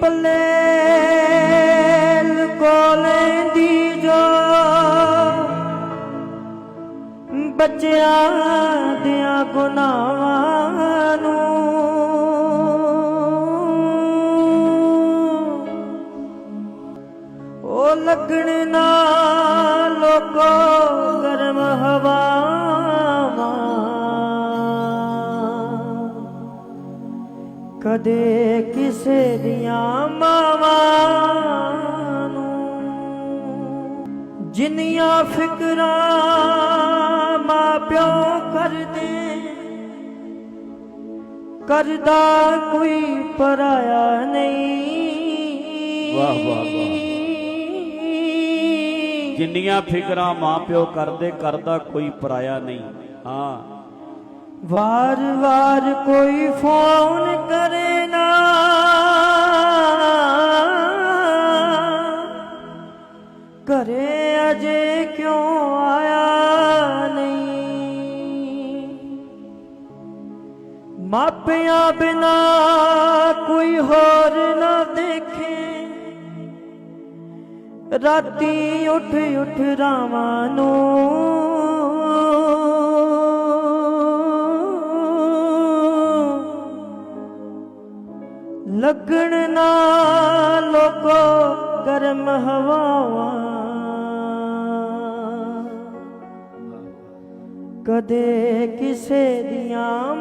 ਪੱਲੇ ਕੋਲੇ ਦੀ ਜੋ ਬੱਚਿਆਂ ਦਿਆਂ ਗੁਨਾਹਾਂ ਨੂੰ ਉਹ ਲੱਗਣ ਨਾ ਕਦੇ ਕਿਸੇ ਦੀਆਂ ਮਾਵਾਂ ਨੂੰ। ਜਿੰਨੀਆਂ ਫਿਕਰਾਂ ਮਾਂ ਕਰਦੇ ਕਰਦਾ ਕੋਈ ਪਰਾਇਆ ਨਹੀਂ। ਵਾਹ, ਵਾਹ, ਵਾਹ। ਜਿੰਨੀਆਂ ਫਿਕਰਾਂ ਮਾਪਿਓ ਕਰਦੇ ਕਰਦਾ ਕੋਈ ਪਰਾਇਆ ਨਹੀਂ। ਹਾਂ। ਵਾਰ ਵਾਰ ਕੋਈ ਫੋਨ ਕਰੇ ਨਾ। ਘਰੇ ਅਜੇ ਕਿਉਂ ਆਇਆ ਨਹੀਂ? ਮਾਪਿਆਂ ਬਿਨਾ ਕੋਈ ਹੋਰ ਨਾ ਦੇਖੇ। ਰਾਤੀ ਉੱਠ ਉੱਠ ਰਾਵਾਂ ਨੂੰ ਲੱਗਣ ਨਾ ਲੋਕੋ ਗਰਮ ਹਵਾਵਾਂ। ਕਦੇ ਕਿਸੇ ਦੀਆਂ